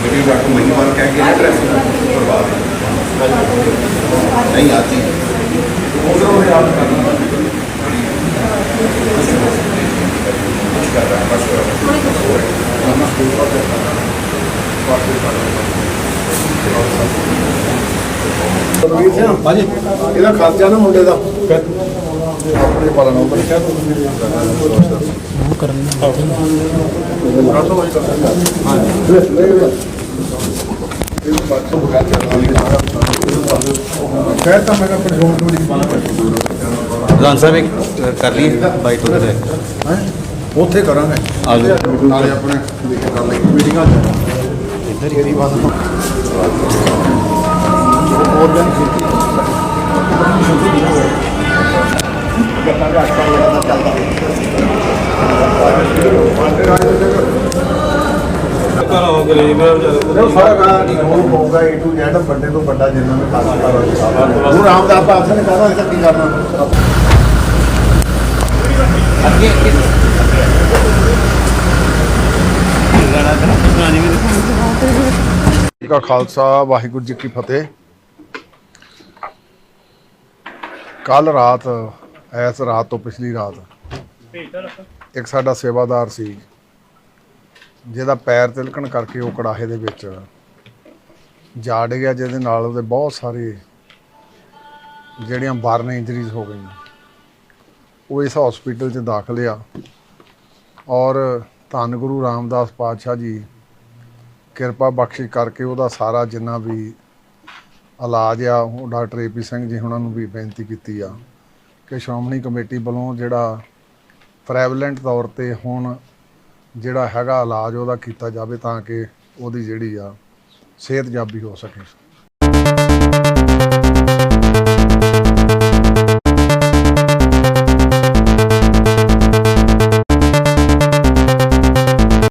मेरी डॉक्टर महीने बार क्या किया ड्रेस बर्बाद नहीं आती ਰਣਵੀਰ ਸਿੰਘ ਹਾਂਜੀ ਇਹਦਾ ਖਰਚਾ ਨਾ ਮੁੰਡੇ ਦਾ ਆਪਣੇ ਪਾਲਣ ਨੰਬਰ ਕਿਆ ਕਹਿ ਤਾਂ ਮੈਂ ਕਿਹਾ ਪ੍ਰਜੋਨ ਕਮੇਟੀ ਦੀ ਪਾਲਣਾ ਪ੍ਰਧਾਨ ਸਾਹਿਬ ਇੱਕ ਕਰ ਲਈ ਬਾਈਟ ਉਹਦੇ ਤੇ ਹੈ? ਉੱਥੇ ਕਰਾਂਗੇ। ਆ ਜਾਓ। ਨਾਲੇ ਆਪਣੇ ਦੇਖ ਕਰ ਲਈ। ਮੀਟਿੰਗਾਂ ਚ। ਇੱਧਰ ਹੀ ਬੰਦ ਹੋਰ ਜਨ ਖੇਤੀ ਆ ਵਿਚਾਰੇ ਉਹ ਸਾਰਾ ਗਾ ਨਹੀਂ ਹੋ ਹੋਊਗਾ ਏ ਟੂ ਜ਼ੈਡ ਵੱਡੇ ਤੋਂ ਵੱਡਾ ਜਿੰਨਾ ਵੀ ਕਾਰੋਬਾਰ ਹੁਣ ਰਾਮਦਾਸ ਪਾਸ ਨੇ ਕਹਦਾ ਇਹ ਕੀ ਕਰਨਾ? ਜੀ ਕਾ ਖਾਲਸਾ ਵਾਹਿਗੁਰੂ ਜੀ ਕੀ ਫਤਿਹ। ਕੱਲ ਰਾਤ ਐਸ ਰਾਤ ਤੋਂ ਪਿਛਲੀ ਰਾਤ ਇੱਕ ਸਾਡਾ ਸੇਵਾਦਾਰ ਸੀ। ਜਿਹਦਾ ਪੈਰ ਤਿਲਕਣ ਕਰਕੇ ਉਹ ਕੜਾਹੇ ਦੇ ਵਿੱਚ ਜਾੜ ਗਿਆ, ਜਿਹਦੇ ਨਾਲ ਉਹਦੇ ਬਹੁਤ ਸਾਰੇ ਜਿਹੜੀਆਂ ਬਰਨ ਇੰਜਰੀਜ਼ ਹੋ ਗਈਆਂ। ਉਹ ਇਸ ਹਸਪੀਟਲ 'ਚ ਦਾਖਲ ਆ। ਔਰ ਧੰਨ ਗੁਰੂ ਰਾਮਦਾਸ ਪਾਤਸ਼ਾਹ ਜੀ ਕਿਰਪਾ ਬਖਸ਼ਿਸ਼ ਕਰਕੇ ਉਹਦਾ ਸਾਰਾ ਜਿੰਨਾ ਵੀ ਇਲਾਜ ਆ, ਉਹ ਡਾਕਟਰ ਏਪੀ ਸਿੰਘ ਜੀ ਉਹਨਾਂ ਨੂੰ ਵੀ ਬੇਨਤੀ ਕੀਤੀ ਆ ਕਿ ਸ਼੍ਰੋਮਣੀ ਕਮੇਟੀ ਵੱਲੋਂ ਜਿਹੜਾ ਪ੍ਰੈਵਲੈਂਟ ਤੌਰ ਤੇ ਹੁਣ ਜਿਹੜਾ ਹੈਗਾ ਇਲਾਜ ਉਹਦਾ ਕੀਤਾ ਜਾਵੇ ਤਾਂ ਕਿ ਉਹਦੀ ਜਿਹੜੀ ਆ ਸਿਹਤਯਾਬੀ ਹੋ ਸਕੇ।